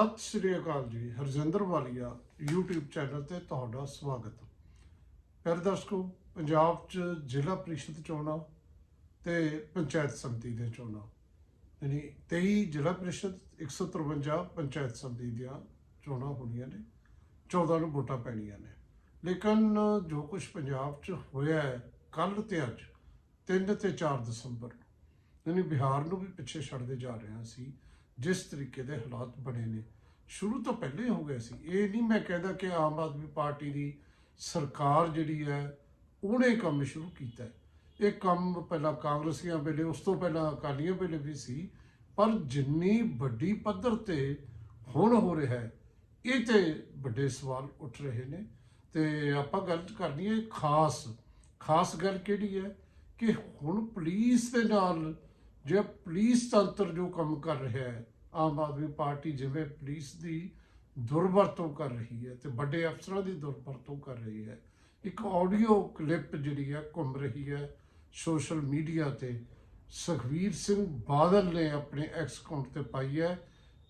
ਸਤਿ ਸ਼੍ਰੀ ਅਕਾਲ ਜੀ, ਹਰਜਿੰਦਰ ਵਾਲੀਆ, YouTube channel ਤੇ ਤੁਹਾਡਾ ਸਵਾਗਤ। ਪਿਆਰੇ ਦਰਸ਼ਕੋ, ਪੰਜਾਬ 'ਚ ਜ਼ਿਲ੍ਹਾ ਪ੍ਰੀਸ਼ਦ ਚੋਣਾਂ ਤੇ ਪੰਚਾਇਤ ਸਮਿਤੀ ਦੇ ਚੋਣਾਂ। ਯਾਨੀ 23 ਜ਼ਿਲ੍ਹਾ ਪ੍ਰੀਸ਼ਦ 153 ਪੰਚਾਇਤ ਸਮਿਤੀ ਦੀਆਂ ਚੋਣਾਂ ਹੋਣੀਆਂ ਨੇ 14 ਨੂੰ ਵੋਟਾਂ ਪੈਣੀਆਂ ਨੇ। ਲੇਕਿਨ ਜੋ ਕੁਝ ਪੰਜਾਬ 'ਚ ਹੋਇਆ ਹੈ ਕੱਲ ਤੇ ਅੱਜ 3 ਤੇ 4 ਦਸੰਬਰ ਯਾਨੀ ਬਿਹਾਰ ਨੂੰ ਵੀ ਪਿੱਛੇ ਛੱਡਦੇ ਜਾ ਰਹੇ ਸੀ ਜਿਸ ਤਰੀਕੇ ਦੇ ਹਾਲਾਤ ਬਣੇ ਨੇ, ਸ਼ੁਰੂ ਤੋਂ ਪਹਿਲੇ ਹੋ ਗਏ ਸੀ। ਇਹ ਨਹੀਂ ਮੈਂ ਕਹਿੰਦਾ ਕਿ ਆਮ ਆਦਮੀ ਪਾਰਟੀ ਦੀ ਸਰਕਾਰ ਜਿਹੜੀ ਹੈ, ਉਹਨੇ ਕੰਮ ਸ਼ੁਰੂ ਕੀਤਾ ਹੈ। ਇਹ ਕੰਮ ਪਹਿਲਾਂ ਕਾਂਗਰਸੀਆਂ ਵੇਲੇ, ਉਸ ਤੋਂ ਪਹਿਲਾਂ ਅਕਾਲੀਆਂ ਵੇਲੇ ਵੀ ਸੀ, ਪਰ ਜਿੰਨੀ ਵੱਡੀ ਪੱਧਰ ਤੇ ਹੁਣ ਹੋ ਰਿਹਾ ਹੈ, ਇਹ ਤੇ ਵੱਡੇ ਸਵਾਲ ਉੱਠ ਰਹੇ ਨੇ। ਤੇ ਆਪਾਂ ਗੱਲ ਕਰਨੀ ਹੈ ਖਾਸ ਖਾਸ ਗੱਲ ਕਿਹੜੀ ਹੈ ਕਿ ਹੁਣ ਪੁਲਿਸ ਦੇ ਨਾਲ, ਜੇ ਪੁਲਿਸ ਤੰਤਰ ਜੋ ਕੰਮ ਕਰ ਰਿਹਾ ਹੈ ਆਮ ਆਦਮੀ ਪਾਰਟੀ ਜਿਵੇਂ ਪੁਲਿਸ ਦੀ ਦੁਰਵਰਤੋਂ ਕਰ ਰਹੀ ਹੈ ਤੇ ਵੱਡੇ ਅਫਸਰਾਂ ਦੀ ਦੁਰਵਰਤੋਂ ਕਰ ਰਹੀ ਹੈ, ਇੱਕ ਆਡੀਓ ਕਲਿੱਪ ਜਿਹੜੀ ਹੈ ਘੁੰਮ ਰਹੀ ਹੈ ਸੋਸ਼ਲ ਮੀਡੀਆ ਤੇ। ਸੁਖਵੀਰ ਸਿੰਘ ਬਾਦਲ ਨੇ ਆਪਣੇ ਐਕਸ ਅਕਾਊਂਟ ਤੇ ਪਾਈ ਹੈ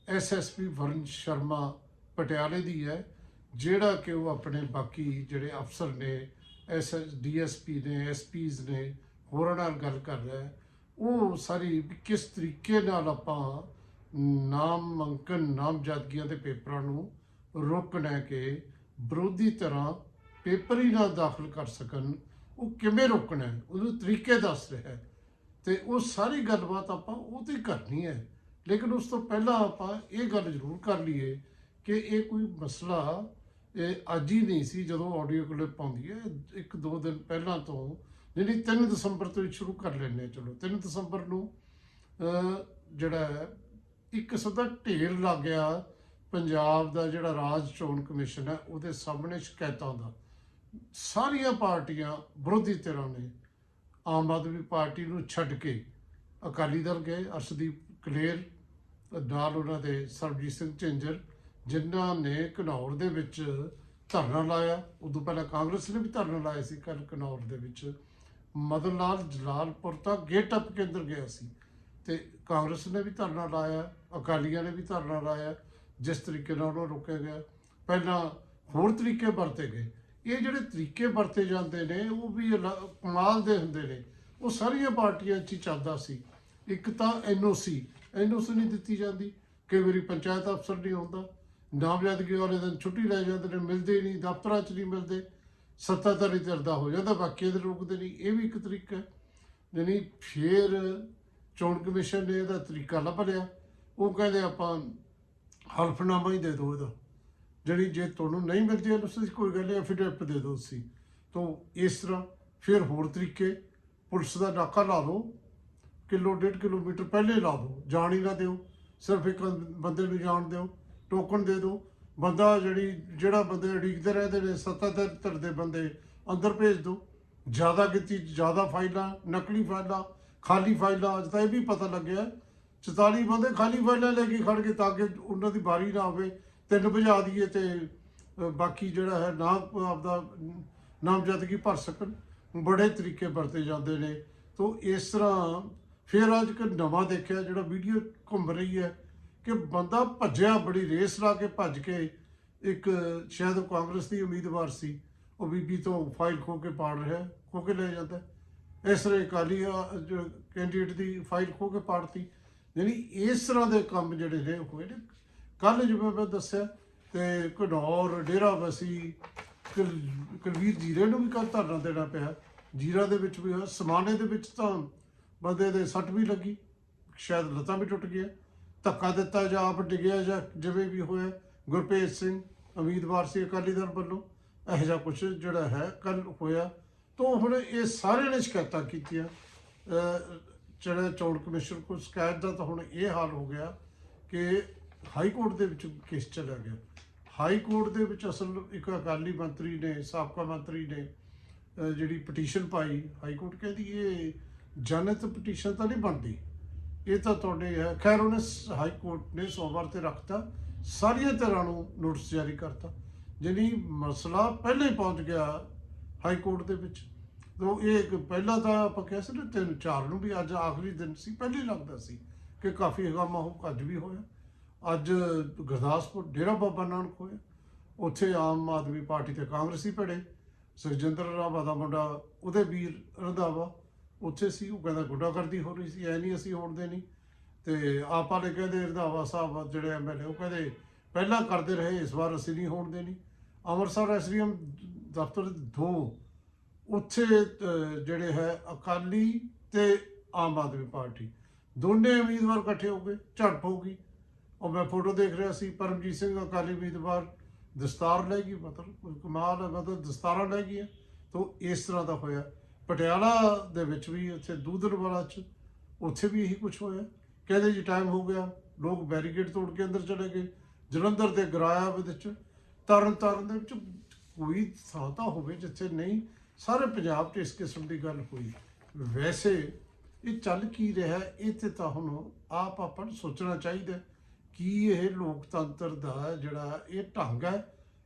ਐਸਐਸਪੀ ਵਰਨ ਸ਼ਰਮਾ ਪਟਿਆਲੇ ਦੀ ਹੈ, ਜਿਹੜਾ ਕਿ ਉਹ ਆਪਣੇ ਬਾਕੀ ਜਿਹੜੇ ਅਫਸਰ ਨੇ ਐਸਐਸ ਡੀਐਸਪੀ ਨੇ ਐਸਪੀਜ਼ ਨੇ, ਹੋਰਾਂ ਨਾਲ ਗੱਲ ਕਰ ਰਿਹਾ ਉਹ ਸਾਰੀ ਕਿਸ ਤਰੀਕੇ ਨਾਲ ਆਪਾਂ ਨਾਮ ਅੰਕਨ ਨਾਮਜ਼ਦਗੀਆਂ ਦੇ ਪੇਪਰਾਂ ਨੂੰ ਰੋਕਣਾ ਹੈ ਕਿ ਵਿਰੋਧੀ ਤਰ੍ਹਾਂ ਪੇਪਰ ਹੀ ਨਾ ਦਾਖਲ ਕਰ ਸਕਣ ਉਹ ਕਿਵੇਂ ਰੋਕਣਾ ਹੈ? ਉਹਨੂੰ ਤਰੀਕੇ ਦੱਸ ਰਿਹਾ ਹੈ। ਤੇ ਉਹ ਸਾਰੀ ਗੱਲਬਾਤ ਆਪਾਂ ਉਹ ਤੇ ਕਰਨੀ ਹੈ। ਲੇਕਿਨ ਉਸ ਤੋਂ ਪਹਿਲਾਂ ਆਪਾਂ ਇਹ ਗੱਲ ਜ਼ਰੂਰ ਕਰ ਲਈਏ ਕਿ ਇਹ ਕੋਈ ਮਸਲਾ ਇਹ ਅੱਜ ਹੀ ਨਹੀਂ ਸੀ ਜਦੋਂ ਆਡੀਓ ਕਲਿੱਪ ਆਉਂਦੀ ਹੈ। ਇੱਕ ਦੋ ਦਿਨ ਪਹਿਲਾਂ ਤੋਂ ਜਿਹੜੀ 3 ਦਸੰਬਰ ਤੋਂ ਹੀ ਸ਼ੁਰੂ ਕਰ ਲੈਣੇ ਚਲੋ 3 ਦਸੰਬਰ ਨੂੰ ਜਿਹੜਾ ਹੈ, ਇੱਕ ਕਿਸਮ ਢੇਰ ਲੱਗ ਗਿਆ ਪੰਜਾਬ ਦਾ ਜਿਹੜਾ ਰਾਜ ਚੋਣ ਕਮਿਸ਼ਨ ਹੈ, ਉਹਦੇ ਸਾਹਮਣੇ ਸ਼ਿਕਾਇਤਾਂ ਦਾ। ਸਾਰੀਆਂ ਪਾਰਟੀਆਂ ਵਿਰੋਧੀ ਧਿਰਾਂ ਨੇ ਆਮ ਆਦਮੀ ਪਾਰਟੀ ਨੂੰ ਛੱਡ ਕੇ ਅਕਾਲੀ ਦਲ ਗਏ, ਅਰਸ਼ਦੀਪ ਕਲੇਰ, ਨਾਲ ਉਹਨਾਂ ਦੇ ਸਰਬਜੀਤ ਸਿੰਘ ਝਿੰਜਰ, ਜਿਨ੍ਹਾਂ ਨੇ ਘਨੌਰ ਦੇ ਵਿੱਚ ਧਰਨਾ ਲਾਇਆ। ਉਦੋਂ ਪਹਿਲਾਂ ਕਾਂਗਰਸ ਨੇ ਵੀ ਧਰਨਾ ਲਾਇਆ ਸੀ ਕੱਲ ਘਨੌਰ ਦੇ ਵਿੱਚ। ਮਦਨ ਲਾਲ ਜਲਾਲਪੁਰ ਤੱਕ ਗੇਟ ਅਪ ਕੇ ਅੰਦਰ ਗਿਆ ਸੀ। ਤੇ ਕਾਂਗਰਸ ਨੇ ਵੀ ਧਰਨਾ ਲਾਇਆ, ਅਕਾਲੀਆਂ ਨੇ ਵੀ ਧਰਨਾ ਲਾਇਆ, ਜਿਸ ਤਰੀਕੇ ਨਾਲ ਉਹਨੂੰ ਰੋਕਿਆ ਗਿਆ। ਪਹਿਲਾਂ ਹੋਰ ਤਰੀਕੇ ਵਰਤੇ ਗਏ। ਇਹ ਜਿਹੜੇ ਤਰੀਕੇ ਵਰਤੇ ਜਾਂਦੇ ਨੇ, ਉਹ ਵੀ ਕਮਾਲ ਦੇ ਹੁੰਦੇ ਨੇ। ਉਹ ਸਾਰੀਆਂ ਪਾਰਟੀਆਂ 'ਚ ਹੀ ਚੱਲਦਾ ਸੀ। ਇੱਕ ਤਾਂ ਐਨਓਸੀ ਐਨਓਸੀ ਨਹੀਂ ਦਿੱਤੀ ਜਾਂਦੀ। ਕਈ ਵਾਰੀ ਪੰਚਾਇਤ ਅਫਸਰ ਨਹੀਂ ਆਉਂਦਾ। ਨਾਮਜ਼ਦਗੀ ਵਾਲੇ ਦਿਨ ਛੁੱਟੀ ਲੈ ਜਾਂਦੇ ਨੇ, ਮਿਲਦੇ ਹੀ ਨਹੀਂ, ਦਫ਼ਤਰਾਂ 'ਚ ਨਹੀਂ ਮਿਲਦੇ। ਸੱਤਾਧਾਰੀ ਧਿਰ ਹੋ ਜਾਂਦਾ ਬਾਕੀ ਦੇ ਰੁਕਦੇ ਨਹੀਂ। ਇਹ ਵੀ ਇੱਕ ਤਰੀਕਾ ਹੈ। ਯਾਨੀ ਫੇਰ ਚੋਣ ਕਮਿਸ਼ਨ ਨੇ ਇਹਦਾ ਤਰੀਕਾ ਲੱਭ ਲਿਆ ਉਹ ਕਹਿੰਦੇ ਆਪਾਂ ਹਲਫਨਾਮਾ ਹੀ ਦੇ ਦਿਓ ਇਹਦਾ। ਜਿਹੜੀ ਜੇ ਤੁਹਾਨੂੰ ਨਹੀਂ ਮਿਲਦੀ ਹੈ, ਤੁਸੀਂ ਕੋਈ ਗੱਲ ਨਹੀਂ ਐਫੀਡੇਵਿਟ ਦੇ ਦਿਓ ਤੁਸੀਂ। ਤਾਂ ਇਸ ਤਰ੍ਹਾਂ ਫਿਰ ਹੋਰ ਤਰੀਕੇ ਪੁਲਿਸ ਦਾ ਨਾਕਾ ਲਾ ਦਿਓ ਕਿਲੋ ਡੇਢ ਕਿਲੋਮੀਟਰ ਪਹਿਲੇ ਲਾ ਦਿਓ, ਜਾਣ ਹੀ ਨਾ ਦਿਓ। ਸਿਰਫ ਇੱਕ ਬੰਦੇ ਨੂੰ ਜਾਣ ਦਿਓ ਟੋਕਨ ਦੇ ਦਿਓ। ਬੰਦਾ ਜਿਹੜੀ, ਜਿਹੜਾ ਬੰਦੇ ਉਡੀਕਦੇ ਰਹਿੰਦੇ ਨੇ, ਸੱਤਾਧਰ ਧਿਰ ਦੇ ਬੰਦੇ ਅੰਦਰ ਭੇਜ ਦਿਓ। ਜ਼ਿਆਦਾ ਗਿਣਤੀ, ਜ਼ਿਆਦਾ ਫਾਈਲਾਂ, ਨਕਲੀ ਫਾਈਲਾਂ ਖਾਲੀ ਫਾਈਲਾਂ ਅੱਜ ਤਾਂ ਇਹ ਵੀ ਪਤਾ ਲੱਗਿਆ 44 ਬੰਦੇ ਖਾਲੀ ਫਾਈਲਾਂ ਲੈ ਕੇ ਖੜ ਕੇ ਤਾਂ ਕਿ ਉਹਨਾਂ ਦੀ ਵਾਰੀ ਨਾ ਆਵੇ ਤਿੰਨ ਭਜਾ ਦਈਏ ਤੇ ਅ, ਬਾਕੀ ਜਿਹੜਾ ਹੈ ਨਾ ਆਪਦਾ ਨਾਮਜ਼ਦਗੀ ਭਰ ਸਕਣ। ਬੜੇ ਤਰੀਕੇ ਵਰਤੇ ਜਾਂਦੇ ਨੇ। ਤੋਂ ਇਸ ਤਰ੍ਹਾਂ ਫਿਰ ਅੱਜ ਇੱਕ ਨਵਾਂ ਦੇਖਿਆ ਜਿਹੜਾ ਵੀਡੀਓ ਘੁੰਮ ਰਹੀ ਹੈ ਕਿ ਬੰਦਾ ਭੱਜਿਆ ਬੜੀ ਰੇਸ ਲਾ ਕੇ ਭੱਜ ਕੇ ਇੱਕ ਸ਼ਾਇਦ ਕਾਂਗਰਸ ਦੀ ਉਮੀਦਵਾਰ ਸੀ ਉਹ ਬੀਬੀ ਤੋਂ ਫਾਈਲ ਖੋ ਕੇ ਪਾੜ ਰਿਹਾ ਖੋ ਕੇ ਲੈ ਜਾਂਦਾ। ਇਸ ਤਰ੍ਹਾਂ ਅਕਾਲੀ ਜੋ ਕੈਂਡੀਡੇਟ ਦੀ ਫਾਈਲ ਖੋ ਕੇ ਪਾੜਤੀ। ਯਾਨੀ ਇਸ ਤਰ੍ਹਾਂ ਦੇ ਕੰਮ ਜਿਹੜੇ ਨੇ ਉਹ ਹੋਏ ਨੇ। ਕੱਲ ਜਿਵੇਂ ਮੈਂ ਦੱਸਿਆ, ਤੇ ਘਨੌਰ ਡੇਰਾ ਵਸੀ ਕੁਲ- ਕੁਲਵੀਰ ਜੀਰੇ ਨੂੰ ਵੀ ਕੱਲ ਧਰਨਾ ਦੇਣਾ ਪਿਆ। ਜੀਰਾ ਦੇ ਵਿੱਚ ਵੀ ਹੋਇਆ, ਸਮਾਨੇ ਦੇ ਵਿੱਚ ਤਾਂ ਬੰਦੇ ਦੇ ਸੱਟ ਵੀ ਲੱਗੀ। ਸ਼ਾਇਦ ਲੱਤਾਂ ਵੀ ਟੁੱਟ ਗਿਆ ਧੱਕਾ ਦਿੱਤਾ ਜਾਂ ਆਪ ਡਿੱਗਿਆ ਜਾਂ ਜਿਵੇਂ ਵੀ ਹੋਇਆ, ਗੁਰਪ੍ਰੀਤ ਸਿੰਘ, ਉਮੀਦਵਾਰ ਸੀ ਅਕਾਲੀ ਦਲ ਵੱਲੋਂ। ਇਹੋ ਜਿਹਾ ਕੁਝ ਜਿਹੜਾ ਹੈ ਕੱਲ ਹੋਇਆ। ਤੋਂ ਹੁਣ ਇਹ ਸਾਰਿਆਂ ਨੇ ਸ਼ਿਕਾਇਤਾਂ ਕੀਤੀਆਂ। ਅਹ ਜਿਹੜਾ ਚੋਣ ਕਮਿਸ਼ਨ ਕੋਲ ਸ਼ਿਕਾਇਤ ਦਾ ਤਾਂ ਹੁਣ ਇਹ ਹਾਲ ਹੋ ਗਿਆ ਕਿ ਹਾਈ ਕੋਰਟ ਦੇ ਵਿੱਚ ਕੇਸ ਚਲਾ ਗਿਆ। ਹਾਈ ਕੋਰਟ ਦੇ ਵਿੱਚ ਅਸਲ ਇੱਕ ਅਕਾਲੀ ਮੰਤਰੀ ਨੇ, ਸਾਬਕਾ ਮੰਤਰੀ ਨੇ ਜਿਹੜੀ ਪਟੀਸ਼ਨ ਪਾਈ, ਹਾਈ ਕੋਰਟ ਕਹਿੰਦੀ ਇਹ ਜਨਤ ਪਟੀਸ਼ਨ ਤਾਂ ਨਹੀਂ ਬਣਦੀ। ਇਹ ਤਾਂ ਤੁਹਾਡੇ ਹੈ ਖੈਰ ਉਹਨੇ ਸ- ਹਾਈ ਕੋਰਟ ਨੇ ਸੋਮਵਾਰ ਤੇ ਰੱਖਤਾ, ਸਾਰੀਆਂ ਤਰ੍ਹਾਂ ਨੂੰ ਨੋਟਿਸ ਜਾਰੀ ਕਰਤਾ। ਜਾਣੀ ਮਸਲਾ ਪਹਿਲੇ ਪਹੁੰਚ ਗਿਆ ਹਾਈ ਕੋਰਟ ਦੇ ਵਿੱਚ। ਤੋਂ ਇਹ ਇੱਕ ਪਹਿਲਾਂ ਤਾਂ ਆਪਾਂ ਕਿਹਾ ਸੀ ਨਾ ਤਿੰਨ ਚਾਰ ਨੂੰ ਵੀ ਅੱਜ ਆਖਰੀ ਦਿਨ ਸੀ, ਪਹਿਲੇ ਹੀ ਲੱਗਦਾ ਸੀ ਕਿ ਕਾਫੀ ਹਗਾਮਾ ਹੋ ਅੱਜ ਵੀ ਹੋਇਆ। ਅੱਜ ਗੁਰਦਾਸਪੁਰ, ਡੇਰਾ ਬਾਬਾ ਨਾਨਕ ਹੋਇਆ। ਉੱਥੇ ਆਮ ਆਦਮੀ ਪਾਰਟੀ ਤੇ ਕਾਂਗਰਸੀ ਭੜੇ, ਸੁਖਜਿੰਦਰ ਰਾਭਾ ਦਾ ਮੁੰਡਾ, ਉਹਦੇ ਵੀਰ ਰੰਧਾਵਾ ਉੱਥੇ ਸੀ, ਉਹ ਕਹਿੰਦਾ ਗੁੰਡਾਗਰਦੀ ਹੋ ਰਹੀ ਸੀ, ਐ ਨਹੀਂ ਅਸੀਂ ਹੋਣ ਦੇਣੀ। ਤੇ ਆਪਾਂ ਨੇ ਕਹਿੰਦੇ ਰੰਧਾਵਾ ਸਾਹਿਬ, ਜਿਹੜੇ ਐਮਐਲਏ ਉਹ ਕਹਿੰਦੇ ਪਹਿਲਾਂ ਕਰਦੇ ਰਹੇ, ਇਸ ਵਾਰ ਅਸੀਂ ਨਹੀਂ ਹੋਣ ਦੇਣੀ। ਅੰਮ੍ਰਿਤਸਰ ਐਸਡੀਐਮ ਦਫ਼ਤਰ ਦੋ ਉੱਥੇ ਜਿਹੜੇ ਹੈ ਅਕਾਲੀ ਤੇ ਆਮ ਆਦਮੀ ਪਾਰਟੀ। ਦੋਨੇ ਉਮੀਦਵਾਰ ਇਕੱਠੇ ਹੋ ਗਏ, ਝੜਪ ਹੋ ਗਈ। ਉਹ ਮੈਂ ਫੋਟੋ ਦੇਖ ਰਿਹਾ ਸੀ, ਪਰਮਜੀਤ ਸਿੰਘ ਅਕਾਲੀ ਉਮੀਦਵਾਰ ਦਸਤਾਰ ਲੈ ਗਈ, ਮਤਲਬ ਕੋਈ ਕਮਾਲ ਹੈ, ਮਤਲਬ ਦਸਤਾਰਾਂ ਲੈ ਗਈਆਂ, ਤੋਂ ਇਸ ਤਰ੍ਹਾਂ ਦਾ ਹੋਇਆ। ਪਟਿਆਲਾ ਦੇ ਵਿੱਚ ਵੀ ਉੱਥੇ ਦੂਧਰਵਾਲਾ ਚ, ਉੱਥੇ ਵੀ ਇਹੀ ਕੁਝ ਹੋਇਆ। ਕਹਿੰਦੇ ਜੀ ਟਾਈਮ ਹੋ ਗਿਆ, ਲੋਕ ਬੈਰੀਕੇਡ ਤੋੜ ਕੇ ਅੰਦਰ ਚਲੇ ਗਏ, ਜਲੰਧਰ ਦੇ ਗਰਾਇਆ ਵਿੱਚ ਤਰਨ ਤਾਰਨ ਦੇ ਵਿੱਚ ਕੋਈ ਥਾਂ ਤਾਂ ਹੋਵੇ ਜਿੱਥੇ ਨਹੀਂ ਸਾਰੇ ਪੰਜਾਬ 'ਚ ਇਸ ਕਿਸਮ ਦੀ ਗੱਲ ਹੋਈ। ਵੈਸੇ ਇਹ ਚੱਲ ਕੀ ਰਿਹਾ, ਇਹ ਤੇ ਤਾਂ ਹੁਣ ਆਪ ਆਪਾਂ ਨੂੰ ਸੋਚਣਾ ਚਾਹੀਦਾ ਕੀ ਇਹ ਲੋਕਤੰਤਰ ਦਾ ਜਿਹੜਾ ਇਹ ਢੰਗ ਹੈ,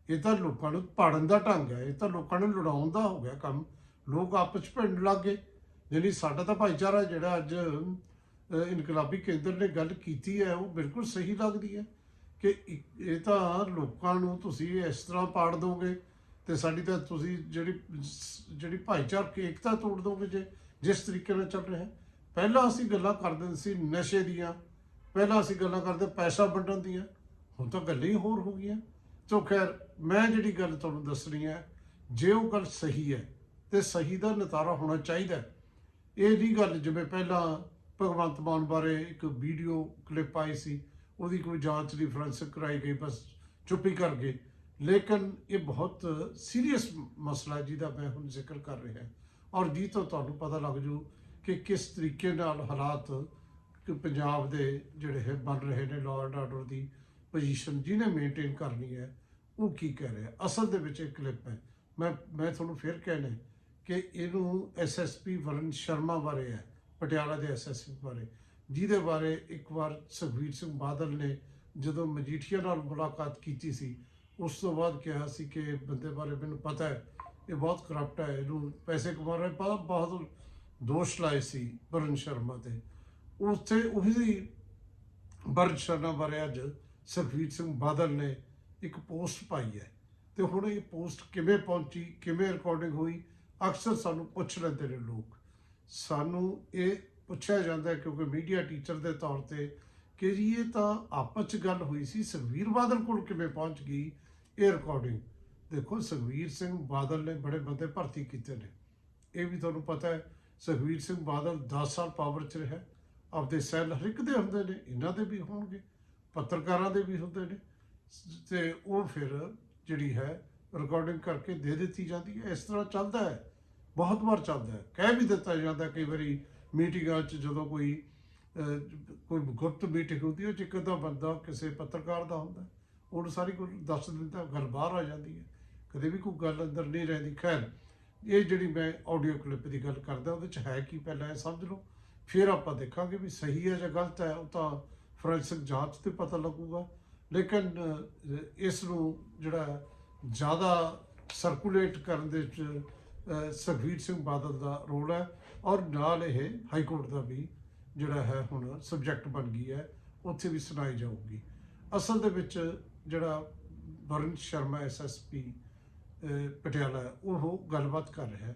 ਇਹ ਤਾਂ ਲੋਕਾਂ ਨੂੰ ਪਾੜਨ ਦਾ ਢੰਗ ਹੈ, ਇਹ ਤਾਂ ਲੋਕਾਂ ਨੂੰ ਲੜਾਉਣ ਦਾ ਹੋ ਗਿਆ ਕੰਮ। ਲੋਕ ਆਪਸ 'ਚ ਭਿੰਡ ਲੱਗ ਗਏ। ਜਿਹੜੀ ਸਾਡਾ ਤਾਂ ਭਾਈਚਾਰਾ ਜਿਹੜਾ ਅੱਜ ਇਨਕਲਾਬੀ ਕੇਂਦਰ ਨੇ ਗੱਲ ਕੀਤੀ ਹੈ, ਉਹ ਬਿਲਕੁਲ ਸਹੀ ਲੱਗਦੀ ਹੈ ਕਿ ਇਹ ਤਾਂ ਲੋਕਾਂ ਨੂੰ ਤੁਸੀਂ ਇਸ ਤਰ੍ਹਾਂ ਪਾੜ ਦੋਗੇ ਤੇ ਸਾਡੀ ਤਾਂ ਤੁਸੀਂ ਜਿਹੜੀ ਜਿਹੜੀ ਭਾਈਚਾਰਕ ਏਕਤਾ ਤੋੜ ਦੋਗੇ ਜੇ, ਜਿਸ ਤਰੀਕੇ ਨਾਲ ਚੱਲ ਰਿਹਾ ਹੈ, ਪਹਿਲਾਂ ਅਸੀਂ ਗੱਲਾਂ ਕਰਦੇ ਸੀ ਨਸ਼ੇ ਦੀਆਂ, ਪਹਿਲਾਂ ਅਸੀਂ ਗੱਲਾਂ ਕਰਦੇ ਪੈਸਾ ਵੰਡਣ ਦੀਆਂ, ਹੁਣ ਤਾਂ ਗੱਲਾਂ ਹੀ ਹੋਰ ਹੋ ਗਈਆਂ। ਸੋ ਖੈਰ, ਮੈਂ ਜਿਹੜੀ ਗੱਲ ਤੁਹਾਨੂੰ ਦੱਸਣੀ ਹੈ, ਜੇ ਉਹ ਗੱਲ ਸਹੀ ਹੈ, ਤੇ ਸਹੀ ਦਾ ਨਤਾਰਾ ਹੋਣਾ ਚਾਹੀਦਾ ਇਹ ਨਹੀਂ ਗੱਲ ਜਿਵੇਂ ਪਹਿਲਾਂ ਭਗਵੰਤ ਮਾਨ ਬਾਰੇ ਇੱਕ ਵੀਡੀਓ ਕਲਿੱਪ ਆਈ ਸੀ, ਉਹਦੀ ਕੋਈ ਜਾਂਚ ਨਹੀਂ ਫੋਰੈਂਸਿਕ ਕਰਾਈ ਗਈ, ਬਸ ਚੁੱਪੀ ਕਰ ਗਏ। ਲੇਕਿਨ ਇਹ ਬਹੁਤ ਸੀਰੀਅਸ ਮਸਲਾ ਜਿਹਦਾ ਮੈਂ ਹੁਣ ਜ਼ਿਕਰ ਕਰ ਰਿਹਾ ਔਰ ਜੀ ਤੋਂ ਤੁਹਾਨੂੰ ਪਤਾ ਲੱਗ ਜੂ ਕਿ ਕਿਸ ਤਰੀਕੇ ਨਾਲ ਹਾਲਾਤ ਕਿ ਪੰਜਾਬ ਦੇ ਜਿਹੜੇ ਹੈ ਬਣ ਰਹੇ ਨੇ ਲਾਅ ਐਂਡ ਆਰਡਰ ਦੀ ਪੋਜੀਸ਼ਨ ਜਿਹਨੇ ਮੇਨਟੇਨ ਕਰਨੀ ਹੈ, ਉਹ ਕੀ ਕਹਿ ਰਿਹਾ ਅਸਲ ਦੇ ਵਿੱਚ ਇੱਕ ਕਲਿੱਪ ਹੈ। ਮੈਂ ਮੈਂ ਤੁਹਾਨੂੰ ਫਿਰ ਕਹਿਣਾ ਕਿ ਇਹਨੂੰ ਐਸਐਸਪੀ ਵਰਨ ਸ਼ਰਮਾ ਬਾਰੇ ਹੈ, ਪਟਿਆਲਾ ਦੇ ਐਸਐਸਪੀ ਬਾਰੇ। ਜਿਹਦੇ ਬਾਰੇ ਇੱਕ ਵਾਰ ਸੁਖਵੀਰ ਸਿੰਘ ਬਾਦਲ ਨੇ ਜਦੋਂ ਮਜੀਠੀਆ ਨਾਲ ਮੁਲਾਕਾਤ ਕੀਤੀ ਸੀ ਉਸ ਤੋਂ ਬਾਅਦ ਕਿਹਾ ਸੀ ਕਿ ਇਹ ਬੰਦੇ ਬਾਰੇ ਮੈਨੂੰ ਪਤਾ ਹੈ, ਇਹ ਬਹੁਤ ਕਰਪਟ ਹੈ, ਇਹਨੂੰ ਪੈਸੇ ਕਮਾ ਰਿਹਾ ਬਹੁਤ ਬਹੁਤ ਦੋਸ਼ ਲਾਏ ਸੀ ਵਰਨ ਸ਼ਰਮਾ ਤੇ। ਉੱਥੇ ਉਹੀ ਵਰਨ ਸ਼ਰਮਾ ਬਾਰੇ ਅੱਜ ਸੁਖਵੀਰ ਸਿੰਘ ਬਾਦਲ ਨੇ ਇੱਕ ਪੋਸਟ ਪਾਈ ਹੈ ਤੇ ਹੁਣ ਇਹ ਪੋਸਟ ਕਿਵੇਂ ਪਹੁੰਚੀ, ਕਿਵੇਂ ਰਿਕਾਰਡਿੰਗ ਹੋਈ, ਅਕਸਰ ਸਾਨੂੰ ਪੁੱਛ ਲੈਂਦੇ ਨੇ ਲੋਕ। ਸਾਨੂੰ ਇਹ ਪੁੱਛਿਆ ਜਾਂਦਾ ਕਿਉਂਕਿ ਮੀਡੀਆ ਟੀਚਰ ਦੇ ਤੌਰ ਤੇ ਕਿ ਜੀ ਇਹ ਤਾਂ ਆਪਸ ਚ ਗੱਲ ਹੋਈ ਸੀ ਸੁਖਵੀਰ ਬਾਦਲ ਕੋਲ ਕਿਵੇਂ ਪਹੁੰਚ ਗਈ, ਇਹ ਰਿਕਾਰਡਿੰਗ ਦੇਖੋ ਸੁਖਵੀਰ ਸਿੰਘ ਬਾਦਲ ਨੇ ਬੜੇ ਬੰਦੇ ਭਰਤੀ ਕੀਤੇ ਨੇ। ਇਹ ਵੀ ਤੁਹਾਨੂੰ ਪਤਾ ਹੈ ਸੁਖਵੀਰ ਸਿੰਘ ਬਾਦਲ 10 ਸਾਲ ਪਾਵਰ 'ਚ ਰਿਹਾ, ਆਪਦੇ ਸੈੱਲ ਹਰ ਇੱਕ ਦੇ ਹੁੰਦੇ ਨੇ, ਇਹਨਾਂ ਦੇ ਵੀ ਹੋਣਗੇ, ਪੱਤਰਕਾਰਾਂ ਦੇ ਵੀ ਹੁੰਦੇ ਨੇ। ਤੇ ਉਹ ਫਿਰ ਜਿਹੜੀ ਹੈ ਰਿਕਾਰਡਿੰਗ ਕਰਕੇ ਦੇ ਦਿੱਤੀ ਜਾਂਦੀ ਹੈ, ਇਸ ਤਰ੍ਹਾਂ ਚੱਲਦਾ ਹੈ, ਬਹੁਤ ਵਾਰ ਚੱਲਦਾ ਹੈ। ਕਹਿ ਵੀ ਦਿੱਤਾ ਜਾਂਦਾ, ਕਈ ਵਾਰੀ ਮੀਟਿੰਗਾਂ 'ਚ ਜਦੋਂ ਕੋਈ ਕੋਈ ਗੁਪਤ ਮੀਟਿੰਗ ਹੁੰਦੀ ਹੈ ਉਹ 'ਚ ਬੰਦਾ ਕਿਸੇ ਪੱਤਰਕਾਰ ਦਾ ਹੁੰਦਾ ਉਹਨੂੰ ਸਾਰੀ ਕੁਝ ਦੱਸ ਦਿੰਦਾ ਗੱਲ ਬਾਹਰ ਆ ਜਾਂਦੀ ਹੈ। ਕਦੇ ਵੀ ਕੋਈ ਗੱਲ ਅੰਦਰ ਨਹੀਂ ਰਹਿੰਦੀ। ਖੈਰ ਇਹ ਜਿਹੜੀ ਮੈਂ ਆਡੀਓ ਕਲਿੱਪ ਦੀ ਗੱਲ ਕਰਦਾ ਉਹਦੇ 'ਚ ਹੈ ਕੀ ਪਹਿਲਾਂ ਇਹ ਸਮਝ ਲਓ। ਫਿਰ ਆਪਾਂ ਦੇਖਾਂਗੇ ਵੀ ਸਹੀ ਹੈ ਜਾਂ ਗਲਤ ਹੈ ਉਹ ਤਾਂ ਫੋਰੈਂਸਿਕ ਜਾਂਚ ਤੇ ਪਤਾ ਲੱਗੂਗਾ। ਲੇਕਿਨ ਇਸ ਨੂੰ ਜਿਹੜਾ ਜ਼ਿਆਦਾ ਸਰਕੂਲੇਟ ਕਰਨ ਦੇ ਵਿੱਚ ਅਹ, ਸੁਖਬੀਰ ਸਿੰਘ ਬਾਦਲ ਦਾ ਰੋਲ ਹੈ। ਔਰ ਨਾਲ ਇਹ ਹਾਈ ਕੋਰਟ ਦਾ ਵੀ ਜਿਹੜਾ ਹੈ ਹੁਣ ਸਬਜੈਕਟ ਬਣ ਗਈ ਹੈ ਉੱਥੇ ਵੀ ਸੁਣਾਈ ਜਾਊਗੀ। ਅਸਲ ਦੇ ਵਿੱਚ ਜਿਹੜਾ ਵਰਨ ਸ਼ਰਮਾ ਐਸਐਸਪੀ ਪਟਿਆਲਾ ਹੈ, ਉਹ ਗੱਲਬਾਤ ਕਰ ਰਿਹਾ ਹੈ।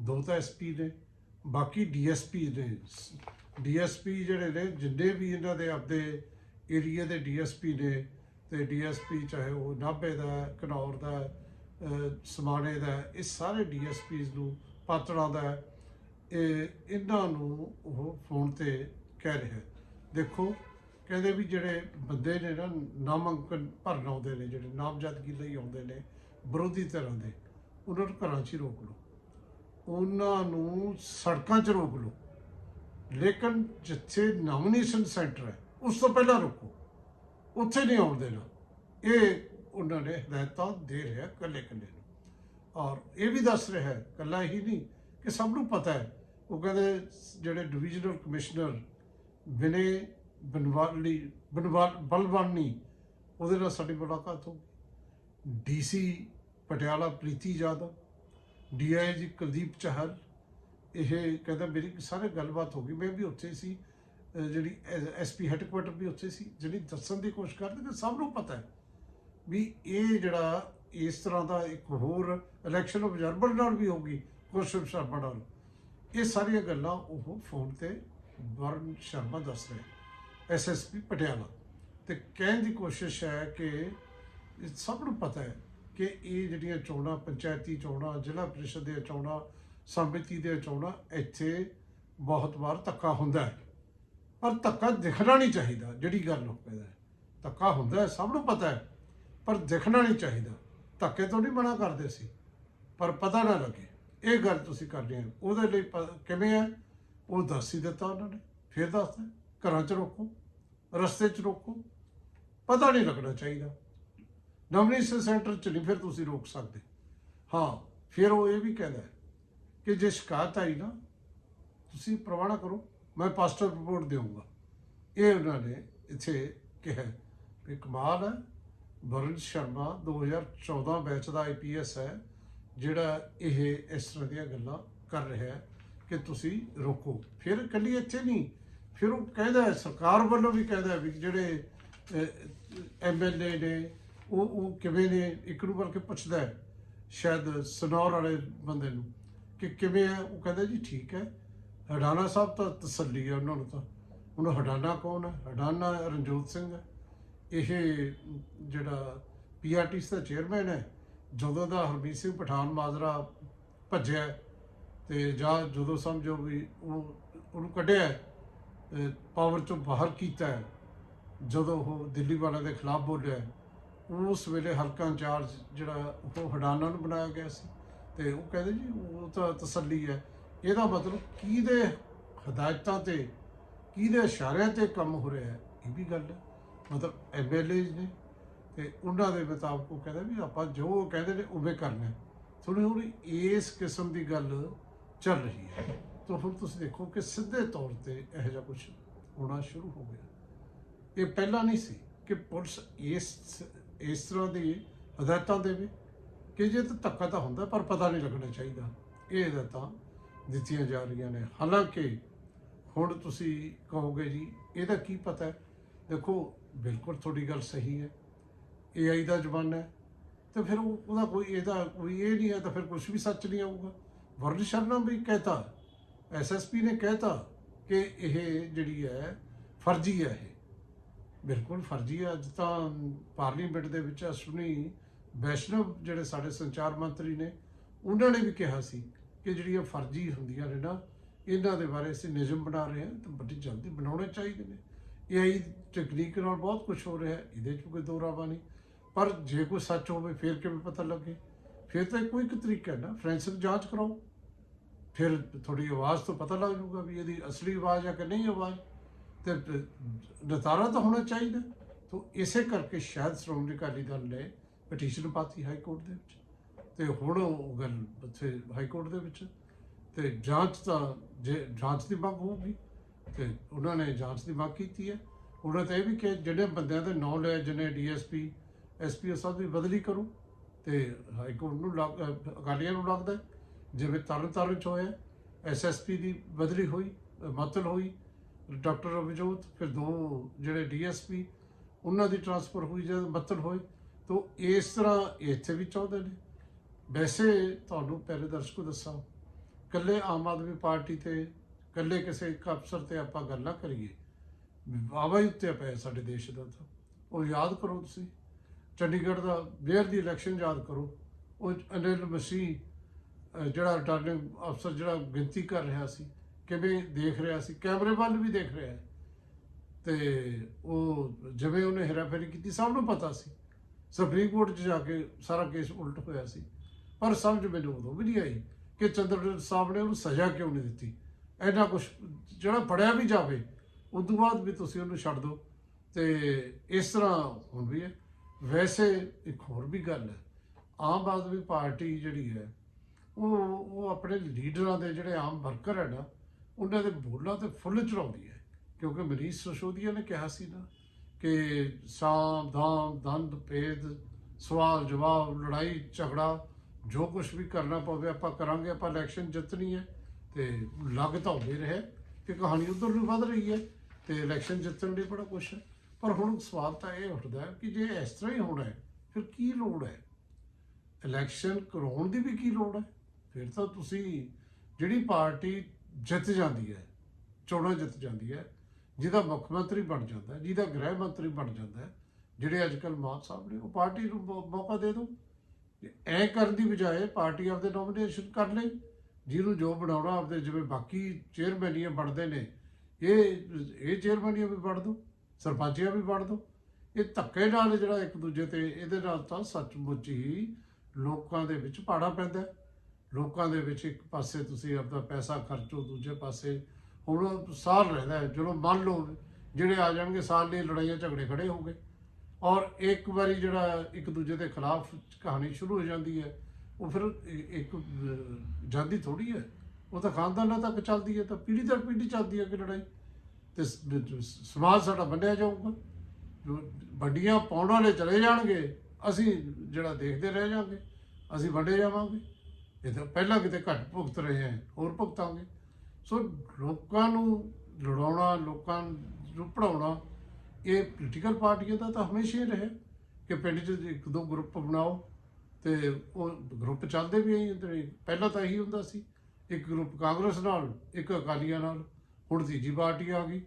ਦੋ ਤਾਂ ਐਸਪੀ ਨੇ ਬਾਕੀ ਡੀਐਸਪੀ ਨੇ। ਡੀਐਸਪੀ ਜਿਹੜੇ ਨੇ ਜਿੰਨੇ ਵੀ ਇਹਨਾਂ ਦੇ ਆਪਦੇ ਏਰੀਆ ਦੇ ਡੀਐਸਪੀ ਨੇ ਤੇ ਡੀਐਸਪੀ ਚਾਹੇ ਉਹ ਨਾਭੇ ਦਾ ਹੈ, ਘਨੌਰ ਦਾ ਸਮਾਣੇ ਦਾ ਇਹ ਸਾਰੇ ਡੀਐਸਪੀਸ ਨੂੰ ਪਾਤੜਾਂ ਦਾ ਇਹ ਇਹਨਾਂ ਨੂੰ ਉਹ ਫੋਨ ਤੇ ਕਹਿ ਰਿਹਾ ਦੇਖੋ, ਕਹਿੰਦੇ ਵੀ ਜਿਹੜੇ ਬੰਦੇ ਨੇ ਨਾ ਨਾਮਾਂਕਨ ਭਰਨ ਆਉਂਦੇ ਨੇ, ਜਿਹੜੇ ਨਾਮਜ਼ਦਗੀ ਲਈ ਆਉਂਦੇ ਨੇ, ਵਿਰੋਧੀ ਧਿਰਾਂ ਦੇ, ਉਹਨਾਂ ਨੂੰ ਘਰਾਂ 'ਚ ਹੀ ਰੋਕ ਲਓ। ਉਹਨਾਂ ਨੂੰ ਸੜਕਾਂ 'ਚ ਰੋਕ ਲਓ। ਲੇਕਿਨ ਜਿੱਥੇ ਨੋਮੀਨੇਸ਼ਨ ਸੈਂਟਰ ਹੈ, ਉਸ ਤੋਂ ਪਹਿਲਾਂ ਰੋਕੋ। ਉੱਥੇ ਨਹੀਂ ਆਉਣ ਦੇਣਾ। ਇਹ ਉਹਨਾਂ ਨੇ ਹਦਾਇਤਾਂ ਦੇ ਰਿਹਾ ਕੱਲੇ ਕੱਲੇ ਨੂੰ। ਔਰ ਇਹ ਵੀ ਦੱਸ ਰਿਹਾ ਹੈ ਕੱਲਾ ਹੀ ਨਹੀਂ, ਕਿ ਸਭ ਨੂੰ ਪਤਾ ਹੈ ਉਹ ਕਹਿੰਦੇ ਜਿਹੜੇ ਡਿਵੀਜ਼ਨਲ ਕਮਿਸ਼ਨਰ ਵਿਨੇ ਬਨਵਾਲੀ, ਬਨਵਾਲ, ਬਲਵਾਨੀ, ਉਹਦੇ ਨਾਲ ਸਾਡੀ ਮੁਲਾਕਾਤ ਹੋ ਗਈ। ਡੀਸੀ ਪਟਿਆਲਾ ਪ੍ਰੀਤੀ ਜਾਦਵ ਡੀਆਈਜੀ ਕੁਲਦੀਪ ਚਾਹਲ, ਇਹ ਕਹਿੰਦਾ ਮੇਰੀ ਸਾਰੇ ਗੱਲਬਾਤ ਹੋ ਗਈ। ਮੈਂ ਵੀ ਉੱਥੇ ਸੀ, ਅਹ ਜਿਹੜੀ ਐਸਪੀ ਹੈੱਡਕੁਆਟਰ ਵੀ ਉੱਥੇ ਸੀ, ਜਿਹੜੀ ਦੱਸਣ ਦੀ ਕੋਸ਼ਿਸ਼ ਕਰਦੇ ਕਿ ਸਭ ਨੂੰ ਪਤਾ ਹੈ ਵੀ ਇਹ ਜਿਹੜਾ ਇਸ ਤਰ੍ਹਾਂ ਦਾ ਇੱਕ ਹੋਰ ਇਲੈਕਸ਼ਨ ਆਬਜ਼ਰਵਰ ਨਾਲ ਵੀ ਹੋਗੀ ਕੁਸ਼ਵ ਸ਼ਰਮਾ ਨਾਲ। ਇਹ ਸਾਰੀਆਂ ਗੱਲਾਂ ਉਹ ਫੋਨ ਤੇ ਵਰਨ ਸ਼ਰਮਾ ਦੱਸ ਰਿਹਾ ਐਸਐਸਪੀ ਪਟਿਆਲਾ। ਤੇ ਕਹਿਣ ਦੀ ਕੋਸ਼ਿਸ਼ ਹੈ ਕਿ ਇਹ ਸਭ ਨੂੰ ਪਤਾ ਹੈ ਕਿ ਇਹ ਜਿਹੜੀਆਂ ਚੋਣਾਂ, ਪੰਚਾਇਤੀ ਚੋਣਾਂ, ਜ਼ਿਲ੍ਹਾ ਪ੍ਰੀਸ਼ਦ ਦੀਆਂ ਚੋਣਾਂ, ਸਮਿਤੀ ਦੀਆਂ ਚੋਣਾਂ, ਇੱਥੇ ਬਹੁਤ ਵਾਰ ਧੱਕਾ ਹੁੰਦਾ ਹੈ। ਪਰ ਧੱਕਾ ਦਿਖਣਾ ਨਹੀਂ ਚਾਹੀਦਾ, ਜਿਹੜੀ ਗੱਲ ਹੋ ਪੈਦਾ ਹੈ ਧੱਕਾ ਹੁੰਦਾ ਹੈ, ਸਭ ਨੂੰ ਪਤਾ ਹੈ, ਪਰ ਦਿਖਣਾ ਨਹੀਂ ਚਾਹੀਦਾ। ਧੱਕੇ ਤੋਂ ਨਹੀਂ ਮਨਾ ਕਰਦੇ ਸੀ ਪਰ ਪਤਾ ਨਾ ਲੱਗੇ। ਇਹ ਗੱਲ ਤੁਸੀਂ ਕਰਨੀ ਹੈ। ਉਹਦੇ ਲਈ ਪ- ਕਿਵੇਂ ਹੈ ਉਹ ਦੱਸ ਹੀ ਦਿੱਤਾ ਉਹਨਾਂ ਨੇ। ਫਿਰ ਦੱਸਦਾ, ਘਰਾਂ 'ਚ ਰੋਕੋ, ਰਸਤੇ 'ਚ ਰੋਕੋ। ਪਤਾ ਨਹੀਂ ਲੱਗਣਾ ਚਾਹੀਦਾ। ਨਵਨੀਸ਼ਨ ਸੈਂਟਰ 'ਚ ਨਹੀਂ ਫਿਰ ਤੁਸੀਂ ਰੋਕ ਸਕਦੇ। ਹਾਂ, ਫਿਰ ਉਹ ਇਹ ਵੀ ਕਹਿੰਦਾ ਹੈ ਕਿ ਜੇ ਸ਼ਿਕਾਇਤ ਆਈ ਨਾ, ਤੁਸੀਂ ਪ੍ਰਵਾਨਾ ਕਰੋ, ਮੈਂ ਪਾਸਟਰ ਰਿਪੋਰਟ ਦੇਵਾਂਗਾ ਇਹ ਉਹਨਾਂ ਨੇ ਇੱਥੇ ਕਿਹਾ ਵੀ ਕਮਾਲ ਹੈ। ਵਰੁਣ ਸ਼ਰਮਾ 2014 ਬੈਚ ਦਾ ਆਈਪੀਐਸ ਹੈ। ਜਿਹੜਾ ਇਹ ਇਸ ਤਰ੍ਹਾਂ ਦੀਆਂ ਗੱਲਾਂ ਕਰ ਰਿਹਾ ਹੈ ਕਿ ਤੁਸੀਂ ਰੋਕੋ। ਫਿਰ ਇਕੱਲੀ ਇੱਥੇ ਨਹੀਂ, ਫਿਰ ਉਹ ਕਹਿੰਦਾ ਸਰਕਾਰ ਵੱਲੋਂ ਵੀ ਕਹਿੰਦਾ ਵੀ ਜਿਹੜੇ ਐਮਐਲਏ ਨੇ, ਉਹ ਉਹ ਕਿਵੇਂ ਨੇ, ਇੱਕ ਨੂੰ ਬਲਕਿ ਪੁੱਛਦਾ ਹੈ, ਸ਼ਾਇਦ ਸਨੌਰ ਵਾਲੇ ਬੰਦੇ ਨੂੰ, ਕਿ ਕਿਵੇਂ ਹੈ? ਉਹ ਕਹਿੰਦਾ ਜੀ ਠੀਕ ਹੈ। ਹਡਾਨਾ ਸਾਹਿਬ ਤਾਂ ਤਸੱਲੀ ਹੈ ਉਹਨਾਂ ਨੂੰ ਤਾਂ। ਹੁਣ ਹਡਾਨਾ ਕੌਣ ਹੈ? ਹਡਾਨਾ ਰਣਜੋਤ ਸਿੰਘ ਹੈ। ਇਹ ਜਿਹੜਾ ਪੀਆਰਟੀ ਦਾ ਚੇਅਰਮੈਨ ਹੈ ਜਦੋਂ ਦਾ ਹਰਮੀਤ ਸਿੰਘ ਪਠਾਨ ਮਾਜਰਾ ਭੱਜਿਆ ਤੇ ਜਾਂ ਜਦੋਂ ਸਮਝੋ ਵੀ ਉਹ ਉਹਨੂੰ ਕੱਢਿਆ ਪਾਵਰ ਚੋਂ ਬਾਹਰ ਕੀਤਾ, ਜਦੋਂ ਉਹ ਦਿੱਲੀ ਵਾਲਿਆਂ ਦੇ ਖਿਲਾਫ ਬੋਲਿਆ, ਉਸ ਵੇਲੇ ਹਲਕਾ ਇੰਚਾਰਜ ਜਿਹੜਾ ਉਹ ਹਡਾਨਾ ਨੂੰ ਬਣਾਇਆ ਗਿਆ ਸੀ ਤੇ ਉਹ ਕਹਿੰਦੇ ਜੀ ਉਹ ਤਾਂ ਤਸੱਲੀ ਹੈ। ਇਹਦਾ ਮਤਲਬ ਕਿਹਦੇ ਹਦਾਇਤਾਂ ਤੇ, ਕਿਹਦੇ ਇਸ਼ਾਰਿਆਂ ਤੇ ਕੰਮ ਹੋ ਰਿਹਾ ਹੈ? ਇਹ ਵੀ ਗੱਲ ਹੈ। ਮਤਲਬ ਐਮਐਲਏ ਨੇ ਤੇ ਉਹਨਾਂ ਦੇ ਮੁਤਾਬਕ ਉਹ ਕਹਿੰਦੇ ਵੀ ਆਪਾਂ ਜੋ ਉਹ ਕਹਿੰਦੇ ਨੇ ਉਵੇਂ ਕਰਨਾ ਹੈ। ਥੋੜੀ ਥੋੜੀ ਇਸ ਕਿਸਮ ਦੀ ਗੱਲ ਚੱਲ ਰਹੀ ਹੈ। ਤਾਂ ਹੁਣ ਤੁਸੀਂ ਦੇਖੋ ਕਿ ਸਿੱਧੇ ਤੌਰ ਤੇ ਇਹੋ ਜਿਹਾ ਕੁਝ ਹੋਣਾ ਸ਼ੁਰੂ ਹੋ ਗਿਆ। ਇਹ ਪਹਿਲਾਂ ਨਹੀਂ ਸੀ ਕਿ ਪੁਲਿਸ ਇਸ ਇਸ ਤਰ੍ਹਾਂ ਦੀ ਹਦਾਇਤਾਂ ਦੇਵੇ ਕਿ ਜੇ ਤਾਂ ਧੱਕਾ ਤਾਂ ਹੁੰਦਾ ਪਰ ਪਤਾ ਨਹੀਂ ਲੱਗਣਾ ਚਾਹੀਦਾ। ਇਹ ਹਦਾਇਤਾਂ ਦਿੱਤੀਆਂ ਜਾ ਰਹੀਆਂ ਨੇ। ਹਾਲਾਂਕਿ ਹੁਣ ਤੁਸੀਂ ਕਹੋਗੇ ਜੀ, ਇਹਦਾ ਕੀ ਪਤਾ ਦੇਖੋ, ਬਿਲਕੁਲ ਤੁਹਾਡੀ ਗੱਲ ਸਹੀ ਹੈ। ਏਆਈ ਦਾ ਜ਼ਮਾਨਾ ਹੈ, ਤੇ ਫਿਰ ਉਹ- ਉਹਦਾ ਕੋਈ, ਇਹਦਾ ਕੋਈ ਇਹ ਨਹੀਂ ਹੈ ਤਾਂ ਫਿਰ ਕੁਝ ਵੀ ਸੱਚ ਨਹੀਂ ਆਊਗਾ। ਵਰਣ ਸ਼ਰਮਾ ਵੀ ਕਹਤਾ ਐਸਐਸਪੀ ਨੇ ਕਹਿਤਾ ਕਿ ਇਹ ਜਿਹੜੀ ਹੈ, ਫਰਜ਼ੀ ਹੈ ਇਹ। ਬਿਲਕੁਲ ਫਰਜ਼ੀ ਹੈ, ਅੱਜ ਤਾਂ ਪਾਰਲੀਮੈਂਟ ਦੇ ਵਿੱਚ ਅਸ਼ਵਨੀ ਵੈਸ਼ਨਵ ਜਿਹੜੇ ਸਾਡੇ ਸੰਚਾਰ ਮੰਤਰੀ ਨੇ, ਉਹਨਾਂ ਨੇ ਵੀ ਕਿਹਾ ਸੀ ਕਿ ਜਿਹੜੀਆਂ ਫਰਜ਼ੀ ਹੁੰਦੀਆਂ ਨੇ ਨਾ, ਇਹਨਾਂ ਦੇ ਬਾਰੇ ਅਸੀਂ ਨਿਯਮ ਬਣਾ ਰਹੇ ਹਾਂ, ਤਾਂ ਬੜੀ ਜਲਦੀ ਬਣਾਉਣੇ ਚਾਹੀਦੇ ਨੇ। ਏਆਈ ਟੈਕਨੀਕ ਨਾਲ ਬਹੁਤ ਕੁਝ ਹੋ ਰਿਹਾ ਇਹਦੇ 'ਚ ਕੋਈ ਦੋ ਰਾਵਾ ਨਹੀਂ। ਪਰ ਜੇ ਕੋਈ ਸੱਚ ਹੋਵੇ, ਫਿਰ ਕਿਵੇਂ ਪਤਾ ਲੱਗੇ? ਫਿਰ ਤਾਂ ਕੋਈ ਇੱਕ ਤਰੀਕਾ ਨਾ ਫੋਰੈਂਸਿਕ ਜਾਂਚ ਕਰਾਓ। ਫਿਰ ਤੁਹਾਡੀ ਆਵਾਜ਼ ਤੋਂ ਪਤਾ ਲੱਗ ਜਾਊਗਾ ਵੀ ਇਹਦੀ ਅਸਲੀ ਆਵਾਜ਼ ਹੈ ਕਿ ਨਹੀਂ ਆਵਾਜ਼। ਤੇ ਨਤਾਰਾ ਤਾਂ ਹੋਣਾ ਚਾਹੀਦਾ। ਤੋਂ ਇਸੇ ਕਰਕੇ ਸ਼ਾਇਦ ਸ਼੍ਰੋਮਣੀ ਅਕਾਲੀ ਦਲ ਨੇ ਪਟੀਸ਼ਨ ਪਾਤੀ ਹਾਈ ਕੋਰਟ ਦੇ ਵਿੱਚ। ਤੇ ਹੁਣ ਉਹ ਗੱਲ ਉੱਥੇ ਹਾਈ ਕੋਰਟ ਦੇ ਵਿੱਚ। ਤੇ ਜਾਂਚ ਤਾਂ ਜੇ ਜਾਂਚ ਦੀ ਮੰਗ ਹੋਊਗੀ, ਤੇ ਉਹਨਾਂ ਨੇ ਜਾਂਚ ਦੀ ਮੰਗ ਕੀਤੀ ਹੈ। ਉਹਨਾਂ ਤੇ ਇਹ ਵੀ ਕਿ ਜਿਹੜੇ ਬੰਦਿਆਂ ਦੇ ਨਾਂ ਲਏ, ਜਿਹਨੇ ਡੀਐਸਪੀ ਐਸਪੀਓ ਸਾਹਿਬ ਦੀ ਬਦਲੀ ਕਰੋ ਤੇ ਹਾਈ ਕੋਰਟ ਨੂੰ ਲੱਗ- ਅਕਾਲੀਆਂ ਨੂੰ ਲੱਗਦਾ ਜਿਵੇਂ ਤਰਨ ਤਾਰਨ ਚ ਹੋਇਆ ਐਸਐਸਪੀ ਦੀ ਬਦਲੀ ਹੋਈ ਅਹ ਮਤਲ ਹੋਈ, ਡਾਕਟਰ ਅਭਿਜੋਤ ਫਿਰ ਦੋ ਜਿਹੜੇ ਡੀਐਸਪੀ ਉਹਨਾਂ ਦੀ ਟ੍ਰਾਂਸਫਰ ਹੋਈ ਜਦ ਮਤਲ ਹੋਈ ਤੋਂ ਇਸ ਤਰ੍ਹਾਂ ਇੱਥੇ ਵੀ ਚਾਹੁੰਦੇ ਨੇ। ਵੈਸੇ ਤੁਹਾਨੂੰ ਪਹਿਲੇ ਦਰਸ਼ਕੋ ਦੱਸਾਂ ਕੱਲੇ ਆਮ ਆਦਮੀ ਪਾਰਟੀ ਤੇ ਕੱਲੇ ਕਿਸੇ ਇੱਕ ਅਫਸਰ ਤੇ ਆਪਾਂ ਗੱਲ ਨਾ ਕਰੀਏ। ਵਾਵਾ ਹੀ ਉੱਤੇ ਪਿਆ ਸਾਡੇ ਦੇਸ਼ ਦਾ ਤਾਂ। ਉਹ ਯਾਦ ਕਰੋ ਤੁਸੀਂ। ਚੰਡੀਗੜ੍ਹ ਦਾ ਮੇਅਰ ਦੀ ਇਲੈਕਸ਼ਨ ਯਾਦ ਕਰੋ। ਉਹ ਅਨਿਲ ਮਸੀਹ ਜਿਹੜਾ ਰਿਟਰਨਿੰਗ ਅਫਸਰ ਜਿਹੜਾ ਗਿਣਤੀ ਕਰ ਰਿਹਾ ਸੀ, ਕਿਵੇਂ ਦੇਖ ਰਿਹਾ ਸੀ, ਕੈਮਰੇ ਵੱਲ ਵੀ ਦੇਖ ਰਿਹਾ ਹੈ। ਤੇ ਉਹ ਜਿਵੇਂ ਉਹਨੇ ਹੇਰਾਫੇਰੀ ਕੀਤੀ, ਸਭ ਨੂੰ ਪਤਾ ਸੀ। ਸੁਪਰੀਮ ਕੋਰਟ 'ਚ ਜਾ ਕੇ ਸਾਰਾ ਕੇਸ ਉਲਟ ਹੋਇਆ ਸੀ। ਪਰ ਸਮਝ ਮੈਨੂੰ ਉਦੋਂ ਵੀ ਨਹੀਂ ਆਈ ਕਿ ਚੰਦਰ ਸਾਹਿਬ ਨੇ ਉਹਨੂੰ ਸਜ਼ਾ ਕਿਉਂ ਨਹੀਂ ਦਿੱਤੀ। ਐਨਾ ਕੁਝ ਜਿਹੜਾ ਫੜਿਆ ਵੀ ਜਾਵੇ ਉਸ ਤੋਂ ਬਾਅਦ ਵੀ ਤੁਸੀਂ ਉਹਨੂੰ ਛੱਡ ਦਿਓ। ਤੇ ਇਸ ਤਰ੍ਹਾਂ ਹੁਣ ਵੀ ਹੈ। ਵੈਸੇ ਇੱਕ ਹੋਰ ਵੀ ਗੱਲ ਹੈ, ਆਮ ਆਦਮੀ ਪਾਰਟੀ ਜਿਹੜੀ ਹੈ, ਉਹ ਉਹ ਆਪਣੇ ਲੀਡਰਾਂ ਦੇ ਜਿਹੜੇ ਆਮ ਵਰਕਰ ਹੈ ਨਾ, ਉਹਨਾਂ ਦੇ ਬੋਲਾਂ ਤੇ ਫੁੱਲ ਚੜਾਉਂਦੀ ਹੈ। ਕਿਉਂਕਿ ਮਰੀਜ਼ ਸਸੋਦੀਆ ਨੇ ਕਿਹਾ ਸੀ ਨਾ ਕਿ ਸਾਮ ਦਾਮ ਦੰਦ, ਭੇਦ, ਸਵਾਲ, ਜਵਾਬ, ਲੜਾਈ, ਝਗੜਾ, ਜੋ ਕੁਝ ਵੀ ਕਰਨਾ ਪਵੇ ਆਪਾਂ ਕਰਾਂਗੇ, ਆਪਾਂ ਇਲੈਕਸ਼ਨ ਜਿੱਤਣੀ ਹੈ ਤੇ ਲੱਗ ਤਾਂ ਹੁੰਦੇ ਰਹੇ। ਕਿ ਕਹਾਣੀ ਉਧਰ ਨੂੰ ਵੱਧ ਰਹੀ ਹੈ ਤੇ ਇਲੈਕਸ਼ਨ ਜਿੱਤਣ ਲਈ ਬੜਾ ਕੁਛ ਹੈ। ਪਰ ਹੁਣ ਸਵਾਲ ਤਾਂ ਇਹ ਉੱਠਦਾ ਕਿ ਜੇ ਇਸ ਤਰ੍ਹਾਂ ਹੀ ਹੋਣਾ ਹੈ, ਫਿਰ ਕੀ ਲੋੜ ਹੈ? ਇਲੈਕਸ਼ਨ ਕਰਾਉਣ ਦੀ ਵੀ ਕੀ ਲੋੜ ਹੈ? ਫਿਰ ਤਾਂ ਤੁਸੀਂ ਜਿਹੜੀ ਪਾਰਟੀ ਜਿੱਤ ਜਾਂਦੀ ਹੈ, ਚੋਣਾਂ ਜਿੱਤ ਜਾਂਦੀ ਹੈ, ਜਿਹਦਾ ਮੁੱਖ ਮੰਤਰੀ ਬਣ ਜਾਂਦਾ ਜਿਹਦਾ ਗ੍ਰਹਿ ਮੰਤਰੀ ਬਣ ਜਾਂਦਾ ਜਿਹੜੇ ਅੱਜ ਕੱਲ੍ਹ ਮਾਨ ਸਾਹਿਬ ਨੇ ਉਹ ਪਾਰਟੀ ਨੂੰ ਮੌਕਾ ਦੇ ਦਿਓ ਐ ਕਰਨ ਦੀ ਬਜਾਏ ਪਾਰਟੀ ਆਪਦੇ ਨੋਮੀਨੇਸ਼ਨ ਕਰ ਲਈ, ਜਿਹਨੂੰ ਜੋ ਬਣਾਉਣਾ ਆਪਦੇ ਜਿਵੇਂ ਬਾਕੀ ਚੇਅਰਮੈਨੀਆਂ ਬਣਦੇ ਨੇ, ਇਹ ਇਹ ਚੇਅਰਮੈਨੀਆਂ ਵੀ ਬਣ ਦੋ। ਸਰਪੰਚੀਆਂ ਵੀ ਬਣ ਦੋ। ਇਹ ਧੱਕੇ ਨਾਲ ਜਿਹੜਾ ਇੱਕ ਦੂਜੇ ਤੇ ਇਹਦੇ ਨਾਲ ਤਾਂ ਸੱਚਮੁੱਚ ਹੀ ਲੋਕਾਂ ਦੇ ਵਿੱਚ ਪਾੜਾ ਪੈਂਦਾ ਲੋਕਾਂ ਦੇ ਵਿੱਚ ਇੱਕ ਪਾਸੇ ਤੁਸੀਂ ਆਪਦਾ ਪੈਸਾ ਖਰਚੋ, ਦੂਜੇ ਪਾਸੇ ਹੁਣ ਸਾਰ ਰਹਿੰਦਾ ਜਦੋਂ ਮੰਨ ਲਓ ਜਿਹੜੇ ਆ ਜਾਣਗੇ, ਸਾਲ ਲਈ ਲੜਾਈਆਂ ਝਗੜੇ ਖੜੇ ਹੋ ਗਏ ਔਰ ਇੱਕ ਵਾਰੀ ਜਿਹੜਾ ਇੱਕ ਦੂਜੇ ਦੇ ਖਿਲਾਫ ਕਹਾਣੀ ਸ਼ੁਰੂ ਹੋ ਜਾਂਦੀ ਹੈ, ਉਹ ਫਿਰ ਇੱਕ ਜਾਂਦੀ ਥੋੜੀ ਹੈ। ਉਹ ਤਾਂ ਖਾਨਦਾਨਾਂ ਤੱਕ ਚੱਲਦੀ ਹੈ, ਤਾਂ ਪੀੜ੍ਹੀ ਦਰ ਪੀੜ੍ਹੀ ਚੱਲਦੀ ਹੈ ਕਿ ਲੜਾਈ। ਤੇ ਸਮਾਜ ਸਾਡਾ ਵੰਡਿਆ ਜਾਊਗਾ। ਜੋ ਵੱਡੀਆਂ ਪਾਉਣ ਵਾਲੇ ਚਲੇ ਜਾਣਗੇ, ਅਸੀਂ ਜਿਹੜਾ ਦੇਖਦੇ ਰਹਿ ਜਾਵਾਂਗੇ, ਅਸੀਂ ਵੰਡੇ ਜਾਵਾਂਗੇ। ਇਹ ਤਾਂ ਪਹਿਲਾਂ ਕਿਤੇ ਘੱਟ ਭੁਗਤ ਰਹੇ ਹਾਂ ਹੋਰ ਭੁਗਤਾਂਗੇ। ਸੋ ਲੋਕਾਂ ਨੂੰ ਲੜਾਉਣਾ, ਲੋਕਾਂ ਨੂੰ ਪੜਾਉਣਾ ਇਹ ਪੋਲੀਟੀਕਲ ਪਾਰਟੀਆਂ ਦਾ ਤਾਂ ਹਮੇਸ਼ਾ ਹੀ ਰਿਹਾ। ਕਿ ਪਿੰਡ 'ਚ ਇੱਕ ਦੋ ਗਰੁੱਪ ਬਣਾਓ ਤੇ ਉਹ ਗਰੁੱਪ ਚੱਲਦੇ ਵੀ ਆਈ, ਤੇ ਪਹਿਲਾਂ ਤਾਂ ਇਹੀ ਹੁੰਦਾ ਸੀ। ਇੱਕ ਗਰੁੱਪ ਕਾਂਗਰਸ ਨਾਲ, ਇੱਕ ਅਕਾਲੀਆਂ ਨਾਲ। ਹੁਣ ਤੀਜੀ ਪਾਰਟੀ ਆ ਗਈ,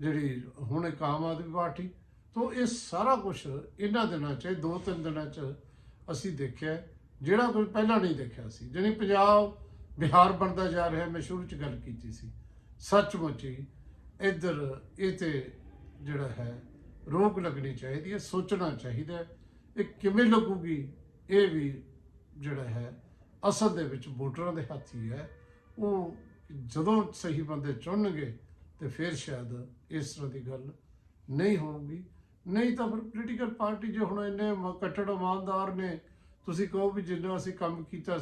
ਜਿਹੜੀ ਹੁਣ ਇੱਕ ਆਮ ਆਦਮੀ ਪਾਰਟੀ। ਤੋਂ ਇਹ ਸਾਰਾ ਕੁਝ ਇਹਨਾਂ ਦਿਨਾਂ 'ਚ, ਦੋ ਤਿੰਨ ਦਿਨਾਂ 'ਚ ਅਸੀਂ ਦੇਖਿਆ ਜਿਹੜਾ ਕੋਈ ਪਹਿਲਾਂ ਨਹੀਂ ਦੇਖਿਆ ਸੀ। ਜਾਣੀ ਪੰਜਾਬ, ਬਿਹਾਰ ਬਣਦਾ ਜਾ ਰਿਹਾ, ਮੈਂ ਸ਼ੁਰੂ 'ਚ ਗੱਲ ਕੀਤੀ ਸੀ। ਸੱਚਮੁੱਚ ਹੀ ਇੱਧਰ ਇਹ ਤੇ ਜਿਹੜਾ ਹੈ, ਰੋਕ ਲੱਗਣੀ ਚਾਹੀਦੀ ਹੈ, ਸੋਚਣਾ ਚਾਹੀਦਾ ਇਹ ਕਿਵੇਂ ਲੱਗੂਗੀ ਇਹ ਵੀ ਜਿਹੜਾ ਹੈ, ਅਸਲ ਦੇ ਵਿੱਚ ਵੋਟਰਾਂ ਦੇ ਹੱਥ ਹੀ ਹੈ। ਉਹ ਜਦੋਂ ਸਹੀ ਬੰਦੇ ਚੁਣਨਗੇ ਤੇ ਫਿਰ ਸ਼ਾਇਦ ਇਸ ਤਰ੍ਹਾਂ ਦੀ ਗੱਲ ਨਹੀਂ ਹੋਊਗੀ। ਨਹੀਂ ਤਾਂ ਫਿਰ ਪੋਲੀਟੀਕਲ ਪਾਰਟੀ ਜੇ ਹੁਣ ਇੰਨੇ ਕੱਟੜ ਇਮਾਨਦਾਰ ਨੇ ਤੁਸੀਂ ਕਹੋ ਵੀ ਜਿੰਨਾ ਅਸੀਂ ਕੰਮ ਕੀਤਾ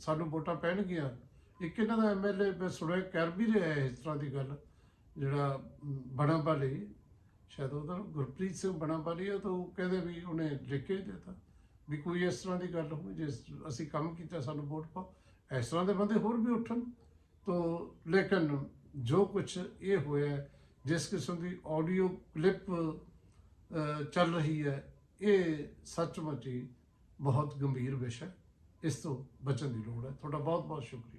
ਸਾਨੂੰ ਵੋਟਾਂ ਪੈਣਗੀਆਂ। ਇੱਕ ਇਹਨਾਂ ਦਾ ਐਮਐਲਏ ਮੈਂ ਸੁਣਿਆ ਕਰ ਵੀ ਰਿਹਾ ਇਸ ਤਰ੍ਹਾਂ ਦੀ ਗੱਲ ਜਿਹੜਾ ਮ, ਬਣਾ ਵਾਲੀ ਸ਼ਾਇਦ ਉਹਦਾ ਨਾਮ ਗੁਰਪ੍ਰੀਤ ਸਿੰਘ ਬਣਾ ਵਾਲੀ ਹੈ ਤਾਂ ਉਹ ਕਹਿੰਦੇ ਵੀ ਉਹਨੇ ਲਿਖ ਕੇ ਦਿੱਤਾ ਵੀ ਕੋਈ ਇਸ ਤਰ੍ਹਾਂ ਦੀ ਗੱਲ ਹੋਵੇ ਜੇ ਅਸੀਂ ਕੰਮ ਕੀਤਾ ਸਾਨੂੰ ਵੋਟ ਪਾਓ। ਇਸ ਤਰ੍ਹਾਂ ਦੇ ਬੰਦੇ ਹੋਰ ਵੀ ਉੱਠਣ। ਤੋ ਲੇਕਿਨ ਜੋ ਕੁਝ ਇਹ ਹੋਇਆ ਜਿਸ ਕਿਸਮ ਦੀ ਆਡੀਓ ਕਲਿੱਪ ਚੱਲ ਰਹੀ ਹੈ, ਇਹ ਸੱਚਮੁੱਚ ਹੀ ਬਹੁਤ ਗੰਭੀਰ ਵਿਸ਼ਾ ਹੈ। ਇਸ ਤੋਂ ਬਚਣ ਦੀ ਲੋੜ ਹੈ ਤੁਹਾਡਾ ਬਹੁਤ ਬਹੁਤ ਸ਼ੁਕਰੀਆ